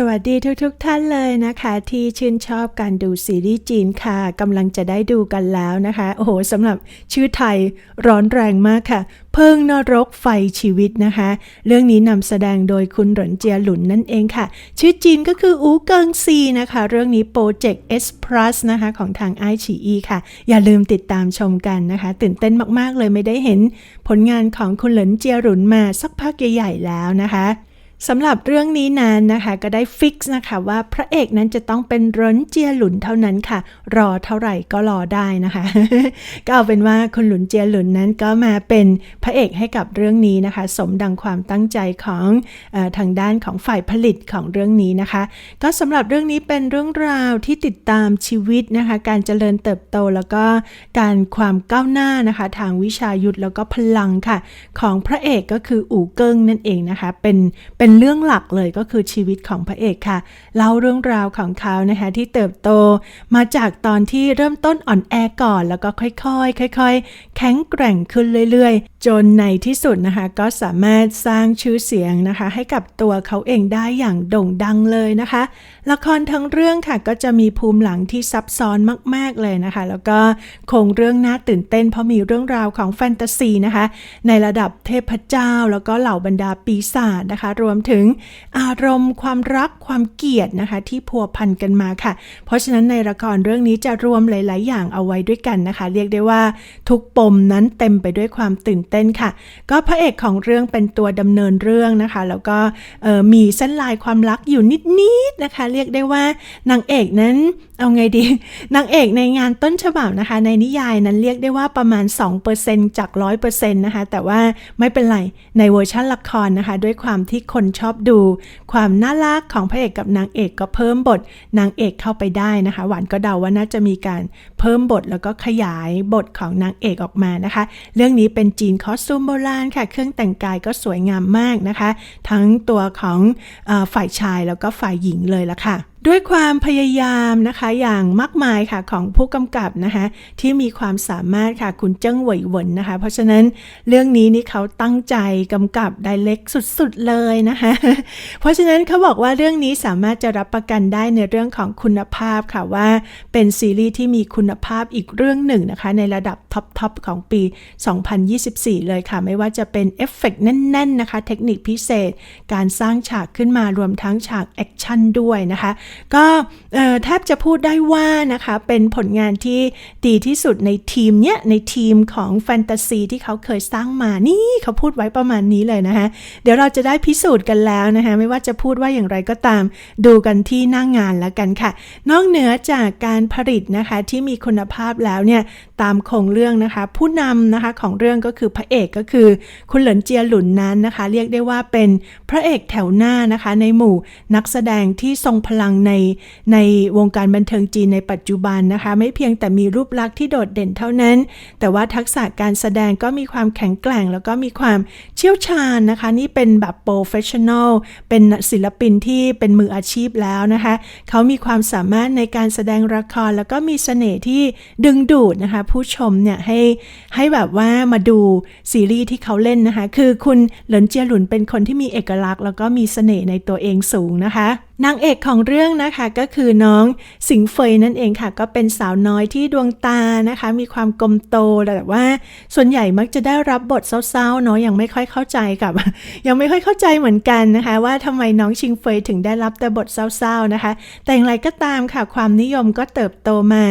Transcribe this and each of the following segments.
สวัสดีทุกๆทท่านเลยนะคะ ที่ชื่นชอบการดูซีรีส์จีนค่ะกำลังจะได้ดูกันแล้วนะคะ โอ้โหสำหรับชื่อไทยร้อนแรงมากค่ะ เพิ่งนรกไฟชีวิตนะคะ เรื่องนี้นำแสดงโดยคุณหลนเจียหลุนนั่นเองค่ะ ชื่อจีนก็คืออูเกิงซีนะคะ เรื่องนี้โปรเจกต์ S Plus นะคะของทางไอฉีอีค่ะ อย่าลืมติดตามชมกันนะคะ ตื่นเต้นมากๆเลยไม่ได้เห็นผลงานของคุณหลนเจียหลุนมาสักพักใหญ่ๆแล้วนะคะ สำหรับเรื่องนี้นั้นนะคะ ก็ได้ฟิกซ์นะคะว่าพระเอกนั้นจะต้องเป็นร้นเจียหลุนเท่านั้นค่ะ รอเท่าไหร่ก็รอได้นะคะ ก็เอาเป็นว่าคุณหลุนเจียหลุนนั้นก็มาเป็นพระเอกให้กับเรื่องนี้นะคะ สมดังความตั้งใจของอทางด้านของฝ่ายผลิตของเรื่องนี้นะคะ ก็สำหรับเรื่องนี้เป็นเรื่องราวที่ติดตามชีวิตนะคะ การเจริญเติบโตแล้วก็การความก้าวหน้านะคะ ทางวิชายุทธแล้วก็พลังค่ะ ของพระเอกก็คืออู่เกิ้งนั่นเองนะคะ เป็นเป็นเป็นเรื่องหลักเลยก็คือชีวิตของพระเอกค่ะ เล่าเรื่องราวของเขานะคะที่เติบโตมาจากตอนที่เริ่มต้นอ่อนแอก่อน แล้วก็ค่อยๆ ค่อย ๆ แข็งแกร่งขึ้นเรื่อยๆ จนในที่สุดนะคะ ก็สามารถสร้างชื่อเสียงนะคะ ให้กับตัวเขาเองได้อย่างโด่งดังเลยนะคะ ละครทั้งเรื่องค่ะก็จะมีภูมิหลังที่ซับซ้อนมาก ๆเลยนะคะ แล้วก็คงเรื่องน่าตื่นเต้น เพราะมีเรื่องราวของแฟนตาซีนะคะ ในระดับเทพเจ้า แล้วก็เหล่าบรรดาปีศาจนะคะ รวมถึงอารมณ์ความรักความเกลียดนะคะ ที่พัวพันกันมาค่ะ เพราะฉะนั้นในละครเรื่องนี้จะรวมหลาย ๆ อย่างเอาไว้ด้วยกันนะคะ เรียกได้ว่าทุกปมนั้นเต็มไปด้วยความตื่นเต้นค่ะ ก็พระเอกของเรื่องเป็นตัวดำเนินเรื่องนะคะ แล้วก็มีเส้นลายความรักอยู่นิดๆนะคะ เรียกได้ว่านางเอกนั้นเอาไงดี นางเอกในงานต้นฉบับนะคะ ในนิยายนั้นเรียกได้ว่าประมาณ 2%จาก 100%นะคะ แต่ว่าไม่เป็นไร ในเวอร์ชันละครนะคะ ด้วยความที่คนชอบดู ความน่ารักของพระเอกกับนางเอกก็เพิ่มบทนางเอกเข้าไปได้นะคะ หวานก็เดาว่าน่าจะมีการเพิ่มบทแล้วก็ขยายบทของนางเอกออกมานะคะ เรื่องนี้เป็นจีนคอสตูมโบราณค่ะ เครื่องแต่งกายก็สวยงามมากนะคะ ทั้งตัวของอฝ่ายชายแล้วก็ฝ่ายหญิงเลยละค่ะ ด้วยความพยายามนะคะอย่างมากมายค่ะของผู้กำกับนะคะที่มีความสามารถค่ะคุณเจิ้งเหวยหวนนะคะ เพราะฉะนั้นเรื่องนี้นี่เขาตั้งใจกำกับไดเล็กสุดๆเลยนะคะเพราะฉะนั้นเขาบอกว่าเรื่องนี้สามารถจะรับประกันได้ในเรื่องของคุณภาพค่ะว่าเป็นซีรีส์ที่มีคุณภาพอีกเรื่องหนึ่งนะคะในระดับท็อปๆของปี 2024 เลยค่ะ ไม่ว่าจะเป็นเอฟเฟกแน่นๆนะคะ เทคนิคพิเศษ การสร้างฉากขึ้นมารวมทั้งฉากแอคชั่นด้วยนะคะก็แทบจะพูดได้ว่านะคะ เป็นผลงานที่ดีที่สุดในทีมเนี้ย ในทีมของแฟนตาซีที่เขาเคยสร้างมานี่เขาพูดไว้ประมาณนี้เลยนะคะ เดี๋ยวเราจะได้พิสูจน์กันแล้วนะคะ ไม่ว่าจะพูดว่าอย่างไรก็ตาม ดูกันที่หน้างงานแล้วกันค่ะ นอกเหนือจากการผลิตนะคะที่มีคุณภาพแล้วเนี่ยตามโครงเรื่องนะคะ ผู้นำนะคะของเรื่องก็คือพระเอกก็คือ คุณเหลินเจียหลุนนั้นนะคะ เรียกได้ว่าเป็นพระเอกแถวหน้านะคะ ในหมู่นักแสดงที่ทรงพลังในในวงการบันเทิงจีนในปัจจุบันนะคะ ไม่เพียงแต่มีรูปลักษณ์ที่โดดเด่นเท่านั้น แต่ว่าทักษะการแสดงก็มีความแข็งแกร่ง แล้วก็มีความเชี่ยวชาญนะคะ นี่เป็นแบบโปรเฟชชั่นอลเป็นศิลปินที่เป็นมืออาชีพแล้วนะคะ เขามีความสามารถในการแสดงละคร แล้วก็มีเสน่ห์ที่ดึงดูดนะคะ ผู้ชมเนี่ยให้ให้แบบว่ามาดูซีรีส์ที่เขาเล่นนะคะ คือคุณเหลินเจียหลุนเป็นคนที่มีเอกลักษณ์ แล้วก็มีเสน่ห์ในตัวเองสูงนะคะนางเอกของเรื่องนะคะก็คือน้องสิงเฟยนั่นเองค่ะ ก็เป็นสาวน้อยที่ดวงตานะคะ มีความกลมโตแต่ว่า ส่วนใหญ่มักจะได้รับบทเศร้าๆเนาะยังไม่ค่อยเข้าใจกับ ยังไม่ค่อยเข้าใจเหมือนกันนะคะ ว่าทำไมน้องชิงเฟยถึงได้รับแต่บทเศร้าๆนะคะ แต่อย่างไรก็ตามค่ะความนิยมก็เติบโตมา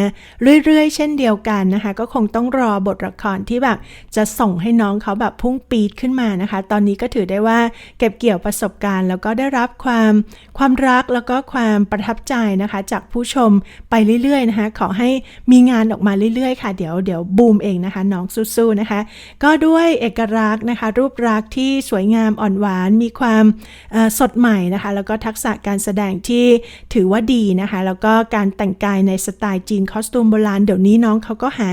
เรื่อยๆ เช่นเดียวกันนะคะ ก็คงต้องรอบทละครที่แบบจะส่งให้น้องเขาแบบพุ่งปีดขึ้นมานะคะ ตอนนี้ก็ถือได้ว่าเก็บเกี่ยวประสบการณ์ แล้วก็ได้รับความความรักแล้วก็ความประทับใจนะคะ จากผู้ชมไปเรื่อยๆนะคะ ขอให้มีงานออกมาเรื่อยๆ ค่ะ เดี๋ยวเดี๋ยวบูมเองนะคะ น้องสู้ๆนะคะ ก็ด้วยเอกลักษณ์นะคะ รูปรักษ์ที่สวยงามอ่อนหวาน มีความสดใหม่นะคะ แล้วก็ทักษะการแสดงที่ถือว่าดีนะคะ แล้วก็การแต่งกายในสไตล์จีนคอสตูมโบราณเดี๋ยวนี้น้องเขาก็หา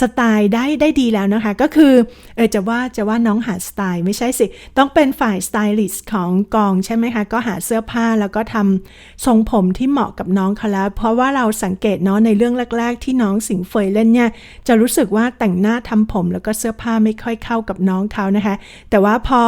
สไตล์ได้ได้ดีแล้วนะคะ ก็คือเออจะว่าจะว่าน้องหาสไตล์ไม่ใช่สิ ต้องเป็นฝ่ายสไตลิสต์ของกองใช่ไหมคะ ก็หาเสื้อผ้าแล้วก็ทำทรงผมที่เหมาะกับน้องเขาแล้ว เพราะว่าเราสังเกตเนาะในเรื่องแรก ๆ ที่น้องสิงเฟยเล่นเนี่ยจะรู้สึกว่าแต่งหน้าทำผมแล้วก็เสื้อผ้าไม่ค่อยเข้ากับน้องเขานะคะ แต่ว่าพอ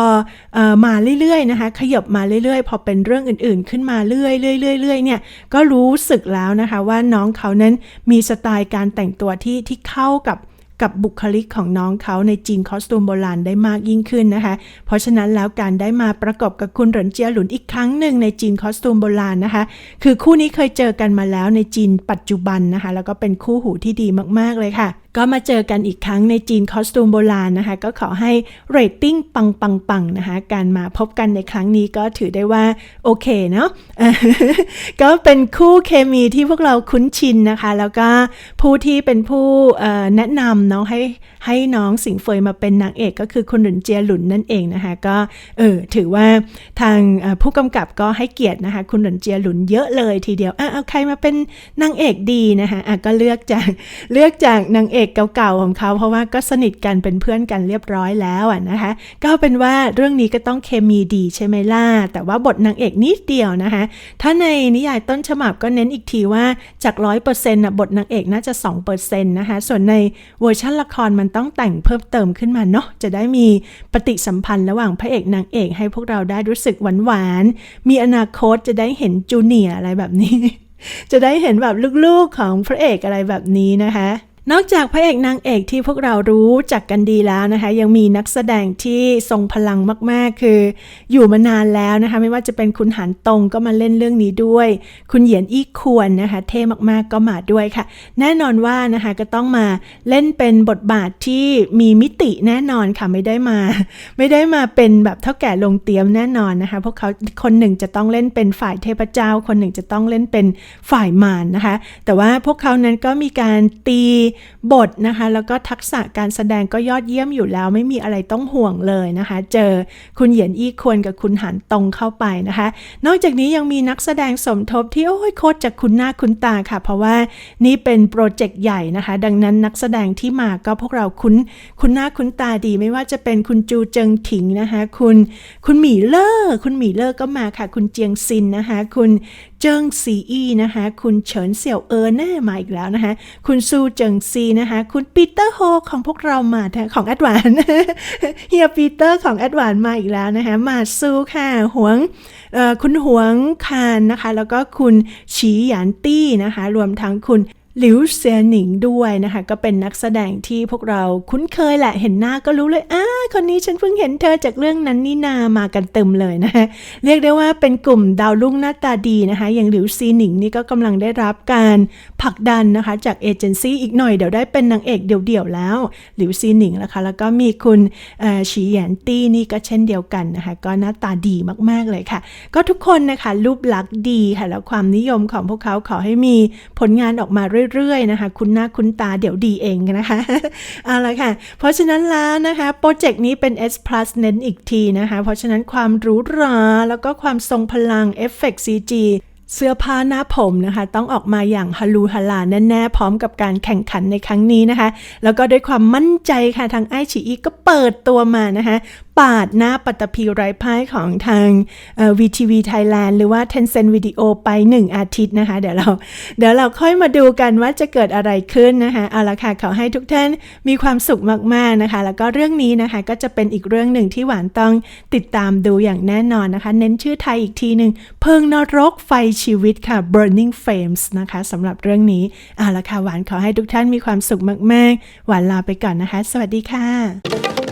ออมาเรื่อยๆนะคะขยบมาเรื่อยๆ พอเป็นเรื่องอื่นๆ ขึ้นมาเรื่อยๆเรื่อยๆเนี่ยก็รู้สึกแล้วนะคะว่าน้องเขานั้นมีสไตล์การแต่งตัวที่ที่เข้ากับ กับบุคลิกของน้องเขาในจีนคอสตูมโบราณได้มากยิ่งขึ้นนะคะ เพราะฉะนั้นแล้วการได้มาประกอบกับคุณหลินเจียหลุนอีกครั้งหนึ่งในจีนคอสตูมโบราณนะคะ คือคู่นี้เคยเจอกันมาแล้วในจีนปัจจุบันนะคะ แล้วก็เป็นคู่หูที่ดีมากๆเลยค่ะ ก็มาเจอกันอีกครั้งในจีนคอสตูมโบราณนะคะ ก็ขอให้เรตติ้งปังปังปังนะคะ การมาพบกันในครั้งนี้ก็ถือได้ว่า โอเคเนาะก็เป็นคู่เคมีที่พวกเราคุ้นชินนะคะ แล้วก็ผู้ที่เป็นผู้แนะนำเนาะให้ให้น้องสิงเฟยมาเป็นนางเอกก็คือคุณหลุนเจียหลุนนั่นเองนะคะ ก็เออถือว่าทางผู้กำกับก็ให้เกียรตินะคะ คุณหลุนเจียหลุนเยอะเลยทีเดียวอะเอาใครมาเป็นนางเอกดีนะคะอะก็เลือกจากเลือกจากนางเอกเก่าๆของเขาเพราะว่าก็สนิทกันเป็นเพื่อนกันเรียบร้อยแล้วอะนะคะ ก็เป็นว่าเรื่องนี้ก็ต้องเคมีดีใช่ไหมล่ะแต่ว่าบทนางเอกนิดเดียวนะคะ ถ้าในนิยายต้นฉบับก็เน้นอีกทีว่าจาก100%นะบทนางเอกน่าจะ2%นะคะ ส่วนในเวอร์ชันละครมันต้องแต่งเพิ่มเติมขึ้นมาเนาะจะได้มีปฏิสัมพันธ์ระหว่างพระเอกนางเอก ให้พวกเราได้รู้สึกหวานๆมีอนาคตจะได้เห็นจูเนียอะไรแบบนี้จะได้เห็นแบบลูกๆของพระเอกอะไรแบบนี้นะคะ นอกจากพระเอกนางเอกที่พวกเรารู้จักกันดีแล้วนะคะ ยังมีนักแสดงที่ทรงพลังมากๆ คืออยู่มานานแล้วนะคะ ไม่ว่าจะเป็นคุณหันตรงก็มาเล่นเรื่องนี้ด้วย คุณเหยียนอี้ควรนะคะ เท่มากๆก็มาด้วยค่ะ แน่นอนว่านะคะก็ต้องมาเล่นเป็นบทบาทที่มีมิติแน่นอนค่ะไม่ได้มา ไม่ได้มาเป็นแบบเท่าแก่ลงเตียมแน่นอนนะคะ พวกเขาคนหนึ่งจะต้องเล่นเป็นฝ่ายเทพเจ้า คนหนึ่งจะต้องเล่นเป็นฝ่ายมารนะคะ แต่ว่าพวกเขานั้นก็มีการตีบทนะคะ แล้วก็ทักษะการแสดงก็ยอดเยี่ยมอยู่แล้ว ไม่มีอะไรต้องห่วงเลยนะคะ เจอคุณเหยียนอี้ควรกับคุณหันตรงเข้าไปนะคะ นอกจากนี้ยังมีนักแสดงสมทบที่โอ้ยโคตรจะคุ้นหน้าคุ้นตาค่ะ เพราะว่านี่เป็นโปรเจกต์ใหญ่นะคะ ดังนั้นนักแสดงที่มาก็พวกเราคุ้นคุ้นหน้าคุ้นตาดี ไม่ว่าจะเป็นคุณจูเจิงถิงนะคะ คุณ คุณหมีเลอร์คุณหมีเลอร์ก็มาค่ะ คุณเจียงซินนะคะ คุณเจิงซีอีนะคะ คุณเฉินเสี่ยวเอินแน่มาอีกแล้วนะคะ คุณซูเจิงซีนะคะ คุณปีเตอร์โฮของพวกเรามาของแอดวานเฮียปีเตอร์ของแอดวานมาอีกแล้วนะคะ มาซูค่ะหวงคุณหวงคานนะคะ แล้วก็คุณฉีหยานตี้นะคะ รวมทั้งคุณ หลิวเซียหนิงด้วยนะคะ ก็เป็นนักแสดงที่พวกเราคุ้นเคยแหละเห็นหน้าก็รู้เลยอ้าคนนี้ฉันเพิ่งเห็นเธอจากเรื่องนั้นนี่นามากันเต็มเลยนะคะเรียกได้ว่าเป็นกลุ่มดาวรุ่งหน้าตาดีนะคะ อย่างหลิวซีหนิงนี่ก็กำลังได้รับการผลักดันนะคะ จากเอเจนซี่อีกหน่อยเดี๋ยวได้เป็นนางเอกเดี่ยวๆแล้ว หลิวซีหนิงนะคะ แล้วก็มีคุณฉีหยานตี้นี่ก็เช่นเดียวกันนะคะ ก็หน้าตาดีมากๆเลยค่ะ ก็ทุกคนนะคะรูปลักษณ์ดีค่ะแล้วความนิยมของพวกเขาขอให้มีผลงานออกมาเรื่อยๆนะคะ คุณหน้าคุณตาเดี๋ยวดีเองนะคะเอาละค่ะ เพราะฉะนั้นแล้วนะคะโปรเจกต์นี้เป็น S Plus เน้นอีกทีนะคะ เพราะฉะนั้นความหรูหราแล้วก็ความทรงพลังเอฟเฟกต์ CG เสื้อผ้าหน้าผมนะคะ ต้องออกมาอย่างฮาลูฮาลาแน่ๆ พร้อมกับการแข่งขันในครั้งนี้นะคะ แล้วก็ด้วยความมั่นใจค่ะทางไอชีอีก็เปิดตัวมานะคะ ปาดหน้าปัตตภีไร้พ่ายของทาง VTV Thailand หรือว่า Tencent Video ไป 1 อาทิตย์นะคะ เดี๋ยวเราเดี๋ยวเราค่อยมาดูกันว่าจะเกิดอะไรขึ้นนะคะ เอาละค่ะขอให้ทุกท่านมีความสุขมาก ๆ นะคะ แล้วก็เรื่องนี้นะคะก็จะเป็นอีกเรื่องหนึ่งที่หวานต้องติดตามดูอย่างแน่นอนนะคะ เน้นชื่อไทยอีกทีหนึ่งเพิงนรกไฟชีวิตค่ะ Burning Flames นะคะสำหรับเรื่องนี้เอาละค่ะหวานขอให้ทุกท่านมีความสุขมาก ๆ หวานลาไปก่อนนะคะ สวัสดีค่ะ